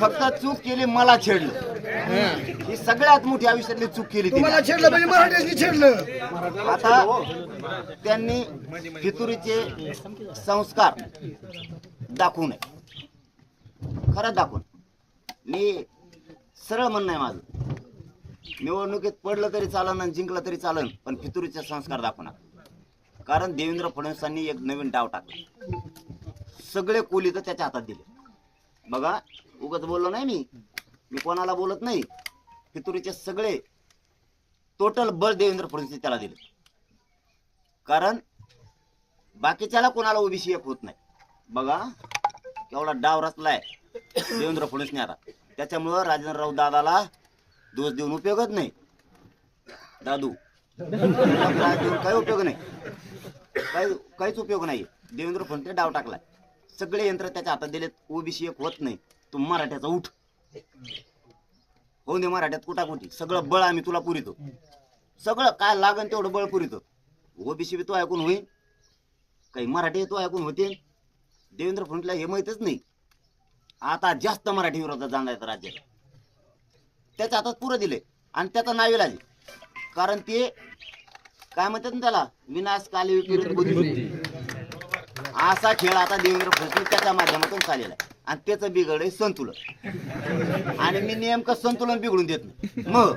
फक्त चूक केली मला छेडलं. ही सगळ्यात मोठी आयुष्यातली चूक केली. तुम्हाला छेडलं म्हणजे छेडलं. आता त्यांनी फितुरीचे संस्कार दाखवू नये. खरंच दाखवून. मी सरळ म्हणणं आहे माझं. निवडणुकीत पडलं तरी चालन आणि जिंकलं तरी चालन पण फितुरीचे संस्कार दाखवू नका. कारण देवेंद्र फडणवीसांनी एक नवीन डाव टाकला. सगळे कोली तर त्याच्या हातात दिले. बघा उगाच बोललो नाही मी. मी कोणाला बोलत नाही. फितुरीचे सगळे टोटल बळ देवेंद्र फडणवीस त्याला दिले. कारण बाकीच्याला कोणाला ओबीसी एक होत नाही. बघा केवढा डाव रचलाय देवेंद्र फडणवीसने आता. त्याच्यामुळं राजेंद्रराव दादाला दोष देऊन उपयोगच नाही. दादू देऊन काही उपयोग नाही. काही काहीच उपयोग नाही देवेंद्र फडणवीस डाव टाकलाय. सगळे यंत्र त्याच्या हातात दिलेत. ओबीसी एक होत नाही. तू मराठ्याचा उठ. हो दे मराठ्यात कुठाकुठी सगळं बळ आम्ही तुला पुरितो. सगळं काय लागन तेवढं बळ पुरितो. ओबीसी बी तो ऐकून होईल काही मराठी तो ऐकून होते. देवेंद्र फडणवीसला हे माहीतच नाही. आता जास्त मराठी विरोधात जाणार राज्यात. त्याच्या हातात पुरं दिले आणि त्याचा नावे लागले. कारण ते काय म्हणतात ना त्याला? विनाश काली असा खेळ आता देवेंद्र फडणवीस त्याच्या माध्यमातून चाललेला आहे. आणि त्याचं बिघड आहे संतुलन. आणि मी नेमकं संतुलन बिघडून देत नाही. मग?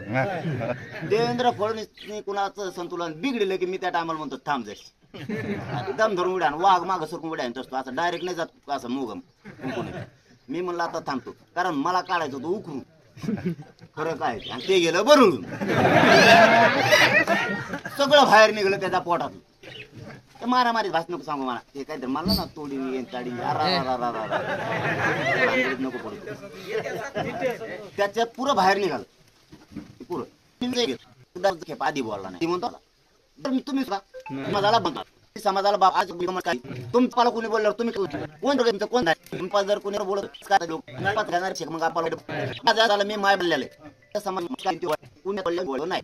देवेंद्र फडणवीस कुणाचं संतुलन बिघडलं की मी त्या टायमाला म्हणतो थांब जाईल दम धरून उड्या वाघ माग सरकून उड्या असतो असं डायरेक्ट नाही जात असं मोगम. मी म्हणलं आता थांबतो. कारण मला काढायचं होतं उकरून. खरं काय? आणि ते गेलं बरून सगळं बाहेर निघलं त्याच्या पोटातून. ते मारामारी भास नको सांगू मला. हे काहीतरी मला ना तोडी येईन ताडी. अरा, नको पडू त्याच्यात पुरं बाहेर निघालं. पुरं. खेप आधी बोलला नाही. ती म्हणतो तर मी तुम्ही सुद्धा समाजाला बनता समाजाला बाप आज काय तुमचं कोणी बोलल्यावर तुम्ही कोण तुमचं कोण आहे तुमचा जर कोणी बोलत काय लोक? पाच घेणार शेक मग आपण माझं झाला मी माय बोललेलं त्या समाज कुणी बोललं बोललो नाही.